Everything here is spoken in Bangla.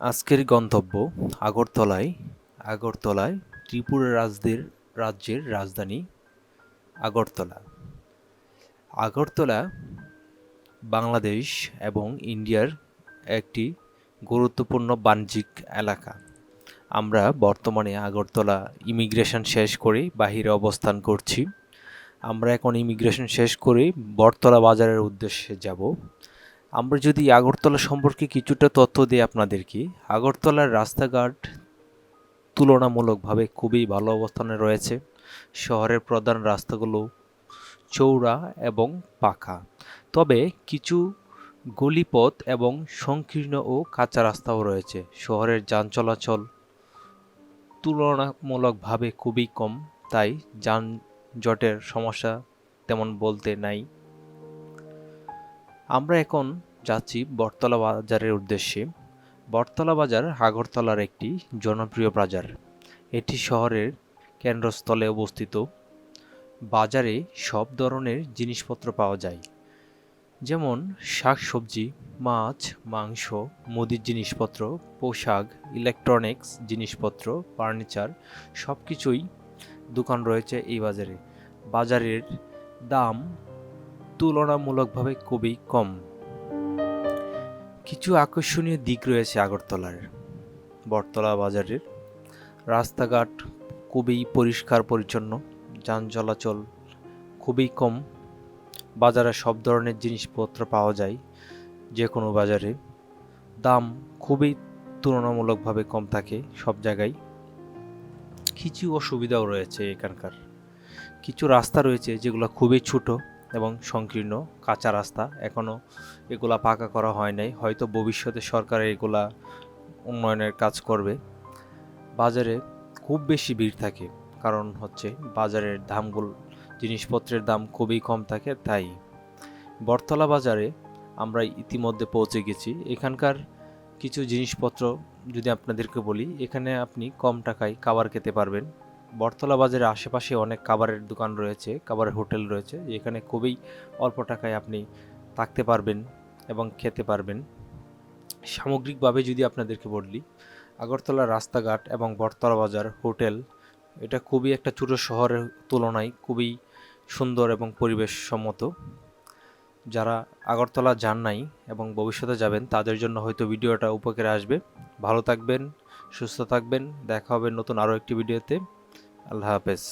আজকের গন্তব্য আগরতলায় আগরতলায় ত্রিপুরা রাজ্যের রাজ্যের রাজধানী আগরতলা। আগরতলা বাংলাদেশ এবং ইন্ডিয়ার একটি গুরুত্বপূর্ণ বাণিজ্যিক এলাকা। আমরা বর্তমানে আগরতলা ইমিগ্রেশন শেষ করে বাহিরে অবস্থান করছি। আমরা এখন ইমিগ্রেশন শেষ করে বটতলা বাজারের উদ্দেশ্যে যাব। আমরা যদি আগরতলা সম্পর্কে কিছুটা তথ্য দিই আপনাদেরকে, আগরতলার রাস্তাঘাট তুলনামূলকভাবে খুবই ভালো অবস্থানে রয়েছে। শহরের প্রধান রাস্তাগুলো চৌড়া এবং পাকা। তবে কিছু গলিপথ এবং সংকীর্ণ ও কাঁচা রাস্তাও রয়েছে। শহরের যান চলাচল তুলনামূলকভাবে খুবই কম, তাই যানজটের সমস্যা তেমন বলতে নাই। আমরা এখন যাচ্ছি বটতলা বাজারের উদ্দেশ্যে। বটতলা বাজার আগরতলার একটি জনপ্রিয় বাজার। এটি শহরের কেন্দ্রস্থলে অবস্থিত। বাজারে সব ধরনের জিনিসপত্র পাওয়া যায়। যেমন শাকসবজি, মাছ, মাংস, মুদির জিনিসপত্র, পোশাক, ইলেকট্রনিক্স জিনিসপত্র, ফার্নিচার সব কিছুই দোকান রয়েছে এই বাজারে। বাজারের দাম তুলনামূলকভাবে খুবই কম। কিছু আকর্ষণীয় দিক রয়েছে আগরতলার। বটতলা বাজারের। রাস্তাঘাট খুবই পরিষ্কার পরিচ্ছন্ন, যান চলাচল খুবই কম। বাজারে সব ধরনের জিনিসপত্র পাওয়া যায় যে কোনো বাজারে। দাম খুবই তুলনামূলকভাবে কম থাকে সব জায়গায়। কিছু অসুবিধাও রয়েছে এখানকার। কিছু রাস্তা রয়েছে যেগুলো খুবই ছোট এবং সংকীর্ণ, কাঁচা রাস্তা। এখনও এগুলা পাকা করা হয় নাই। হয়তো ভবিষ্যতে সরকার এগুলা উন্নয়নের কাজ করবে। বাজারে খুব বেশি ভিড় থাকে। কারণ হচ্ছে বাজারের দামগুলো, জিনিসপত্রের দাম খুবই কম থাকে, তাই। বটতলা বাজারে আমরা ইতিমধ্যে পৌঁছে গেছি। এখানকার কিছু জিনিসপত্র যদি আপনাদেরকে বলি, এখানে আপনি কম টাকায় খাবার খেতে পারবেন। বটতলা বাজারের আশেপাশে অনেক খাবারের দোকান রয়েছে, খাবারের হোটেল রয়েছে এখানে খুবই অল্প টাকায় আপনি থাকতে পারবেন এবং খেতে পারবেন। সামগ্রিকভাবে যদি আপনাদেরকে বলি, আগরতলা রাস্তাঘাট এবং বটতলা বাজার হোটেল, এটা খুবই একটা ছোটো শহরের তুলনায় খুবই সুন্দর এবং পরিবেশ সম্মত যারা আগরতলা যান নাই এবং ভবিষ্যতে যাবেন, তাদের জন্য হয়তো ভিডিওটা উপকারে আসবে। ভালো থাকবেন, সুস্থ থাকবেন, দেখা হবে নতুন আরও একটি ভিডিওতে। আল্লাহ হাফেজ।